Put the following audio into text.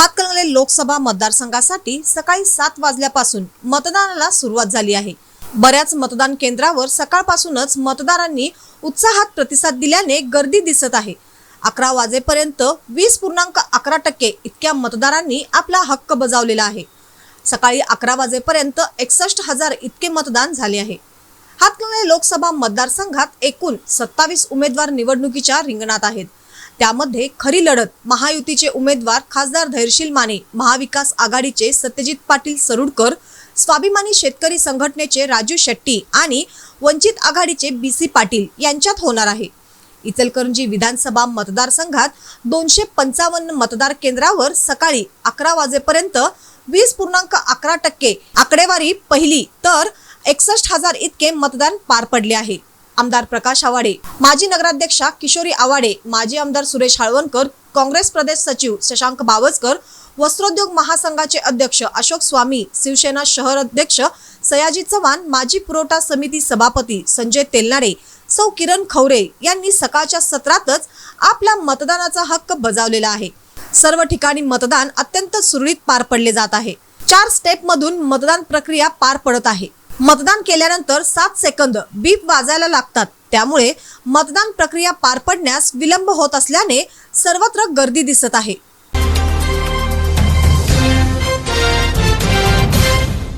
हातकणंगले लोकसभा मतदारसंघासाठी सकाळी सात वाजल्यापासून मतदानाला सुरुवात झाली आहे. बऱ्याच मतदान केंद्रावर सकाळपासूनच मतदारांनी उत्साहात प्रतिसाद दिल्याने गर्दी दिसत आहे. अकरा वाजेपर्यंत वीस पूर्णांक अकरा टक्के इतक्या मतदारांनी आपला हक्क बजावलेला आहे. सकाळी अकरा वाजेपर्यंत एकसष्ट हजार इतके मतदान झाले आहे. हातकणंगले लोकसभा मतदारसंघात एकूण सत्तावीस उमेदवार निवडणुकीच्या रिंगणात आहेत. त्यामध्ये खरी लढत महायुतीचे उमेदवार खासदार धैर्यशील माने महाविकास आघाडीचे सत्यजित पाटील सरुडकर स्वाभिमानी शेतकरी संघटनेचे राजू शेट्टी आणि वंचित आघाडीचे बी सी पाटील यांच्यात होणार आहे. इचलकरंजी विधानसभा मतदारसंघात दोनशे पंचावन्न मतदार केंद्रावर सकाळी अकरा वाजेपर्यंत वीस पूर्णांक अकरा टक्के आकडेवारी पहिली तर एकसष्ट हजार इतके मतदान पार पडले आहे. आमदार प्रकाश आवाडे माजी नगराध्यक्षा किशोरी आवाडे माजी आमदार सुरेश हळवणकर काँग्रेस प्रदेश सचिव शशांक बावस्कर वस्त्रोद्योग महासंघाचे अध्यक्ष अशोक स्वामी शिवसेना शहर अध्यक्ष सयाजी चव्हाण माजी पुरवठा समिती सभापती संजय तेलनाडे सौ किरण खवरे यांनी सकाळच्या सत्रातच आपला मतदानाचा हक्क बजावलेला आहे. सर्व ठिकाणी मतदान अत्यंत सुरळीत पार पडले जात आहे. चार स्टेप मधून मतदान प्रक्रिया पार पडत आहे. मतदान केल्यानंतर सात सेकंद बीप वाजायला लागतात. त्यामुळे मतदान प्रक्रिया पार पडण्यास विलंब होत असल्याने सर्वत्र गर्दी दिसत आहे.